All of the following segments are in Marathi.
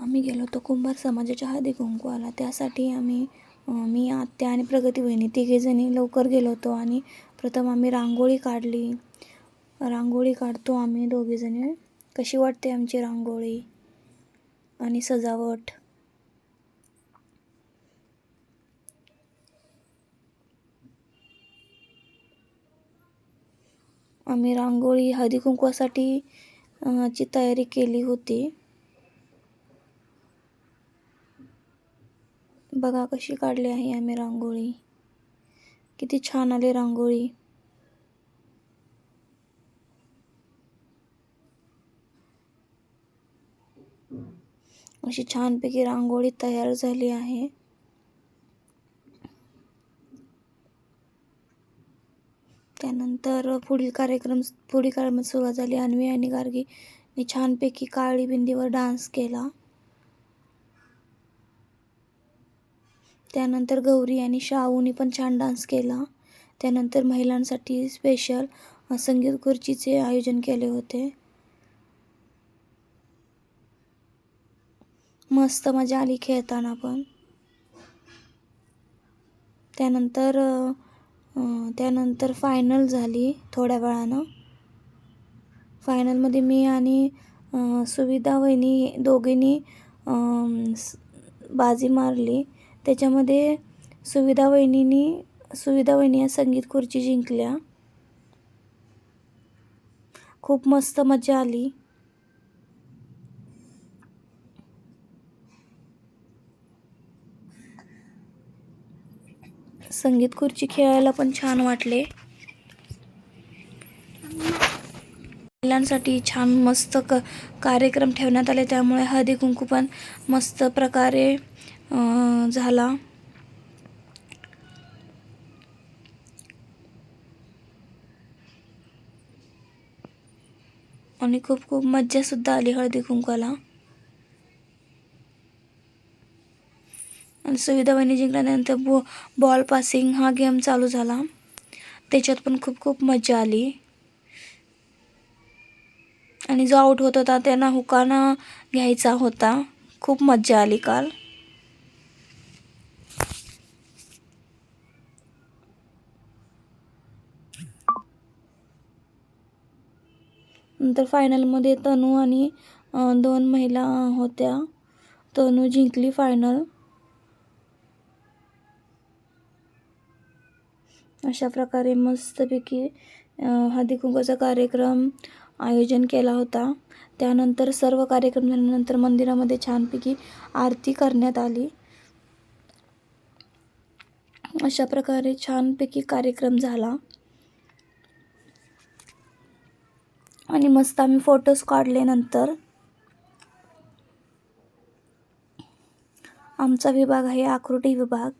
आम्ही गेलो होतो कुंभार समाजाच्या हळदी कुंकवाला. त्यासाठी आम्ही मी आत्या आणि प्रगती वहिनी तिघीजणी लवकर गेलो होतो आणि प्रथम आम्ही रांगोळी काढली. रांगोळी काढतो आम्ही दोघीजणी कशी वाटते आमची रांगोळी आणि सजावट? आम्ही रांगोळी हळदी कुंकवासाठी ची तयारी केली होती. बघा कशी काढली आहे आम्ही रांगोळी. किती छान आली रांगोळी. अशी छानपैकी रांगोळी तयार झाली आहे. त्यानंतर पुढील कार्यक्रम पुढील कार्यक्रम सुरुवात झाली. अन्वी आणि गार्गीने छानपैकी काळी बिंदीवर डान्स केला. त्यानंतर गौरी आणि शाहूनी पण छान डान्स केला. त्यानंतर महिलांसाठी स्पेशल संगीत खुर्चीचे आयोजन केले होते. मस्त मजा आली खेळताना पण. त्यानंतर त्यानंतर फायनल झाली थोड्या वेळानं. फायनलमध्ये मी आणि सुविधा वहिनी दोघींनी बाजी मारली. त्याच्यामध्ये सुविधा वहिनीनी सुविधा वहिनी या संगीत खुर्ची जिंकल्या. खूप मस्त मजा आली. संगीत खुर्ची खेळायला पण छान वाटले. महिलांसाठी छान मस्त क कार्यक्रम ठेवण्यात आले त्यामुळे हळदी कुंकू पण मस्त प्रकारे झाला. आणि खूप खूप मज्जासुद्धा आली हळदी कुंकवाला. आणि सुविधा जिंकल्यानंतर बो बॉल पासिंग हा गेम चालू झाला. त्याच्यात पण खूप खूप मजा आली. आणि जो आऊट होत होता त्यांना हुकाना घ्यायचा होता. खूप मज्जा आली काल. नंतर फायनलमध्ये तनू आणि दोन महिला होत्या. तनू जिंकली फायनल अशा प्रकारे मस्तपैकी हळदीकुंकूचा हळदी कार्यक्रम आयोजन केला होता. त्यानंतर सर्व कार्यक्रम झाल्यानंतर मंदिरामध्ये छानपैकी आरती करण्यात आली. अशा प्रकारे छानपैकी कार्यक्रम झाला. आणि मस्त आम्ही फोटोज काढले नंतर. आमचा विभाग आहे आकृती विभाग.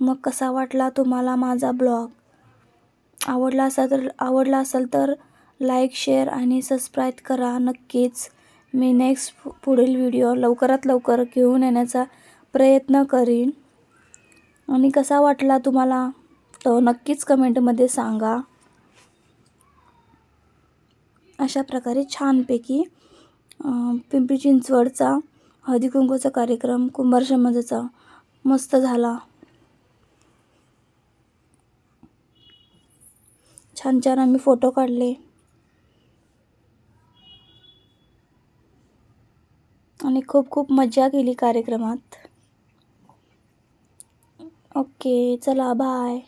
मग कसा वाटला तुम्हाला माझा ब्लॉग आवडला असा तर आवडला असेल तर लाईक शेअर आणि सबस्क्राईब करा. नक्कीच मी नेक्स्ट पुढील व्हिडिओ लवकरात लवकर घेऊन येण्याचा प्रयत्न करीन. आणि कसा वाटला तुम्हाला? तो नक्कीच कमेंटमध्ये सांगा. अशा प्रकारे छानपैकी पिंपरी चिंचवडचा हळदीकुंकूचा कार्यक्रम कुंभार समाजाचा मस्त झाला. छान छान आम्ही फोटो काढले. आणि खूप खूप मजा केली कार्यक्रमात. ओके चला बाय.